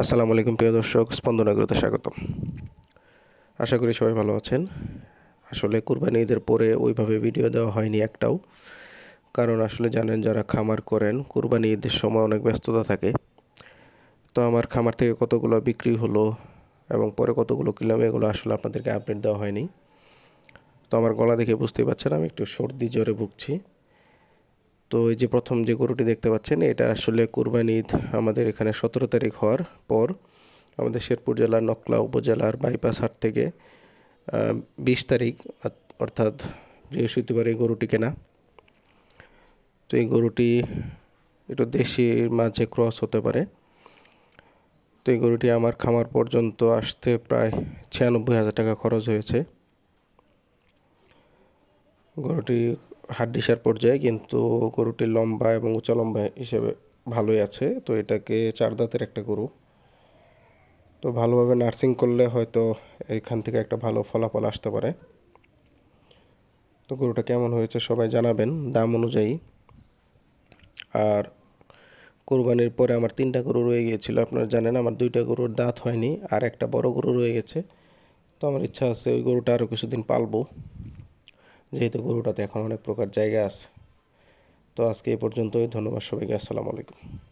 আসসালামু আলাইকুম, প্রিয় দর্শক স্পন্দন এগুলোতে স্বাগতম। আশা করি সবাই ভালো আছেন। আসলে কুরবানি ঈদের পরে ওইভাবে ভিডিও দেওয়া হয়নি একটাও। কারণ আসলে জানেন, যারা খামার করেন, কুরবানি ঈদের সময় অনেক ব্যস্ততা থাকে। তো আমার খামার থেকে কতগুলো বিক্রি হলো এবং পরে কতগুলো কিনলাম, এগুলো আসলে আপনাদেরকে আপডেট দেওয়া হয়নি। তো আমার গলা দেখে বুঝতেই পারছেন, আমি একটু সর্দি জ্বরে ভুগছি। তো এই যে প্রথম যে গরুটি দেখতে পাচ্ছেন, এটা আসলে কুরবানি ঈদ আমাদের এখানে সতেরো তারিখ হওয়ার পর আমাদের শেরপুর জেলার নকলা উপজেলার বাইপাস হাট থেকে বিশ তারিখ অর্থাৎ বৃহস্পতিবার এই গরুটি কেনা। তো এই গরুটি একটু দেশির মাঝে ক্রস হতে পারে। তো এই গরুটি আমার খামার পর্যন্ত আসতে প্রায় ছিয়ানব্বই হাজার টাকা খরচ হয়েছে। গরুটি হাড্ডিসার পর্যায়ে, কিন্তু গরুটি লম্বা এবং উঁচা লম্বা হিসেবে ভালোই আছে। তো এটাকে চার দাঁতের একটা গরু। তো ভালোভাবে নার্সিং করলে হয়তো এখান থেকে একটা ভালো ফলাফল আসতে পারে। তো গরুটা কেমন হয়েছে সবাই জানাবেন দাম অনুযায়ী। আর কোরবানির পরে আমার তিনটা গরু রয়ে গিয়েছিল, আপনারা জানেন আমার দুইটা গরুর দাঁত হয়নি, আর একটা বড় গরু রয়ে গেছে। তো আমার ইচ্ছা আছে ওই গরুটা আরও কিছুদিন পালবো। যেহেতু গরুটাতে এখন অনেক প্রকার জায়গা আছে। তো আজকে এ পর্যন্তই, ধন্যবাদ সবাইকে, আসসালামু আলাইকুম।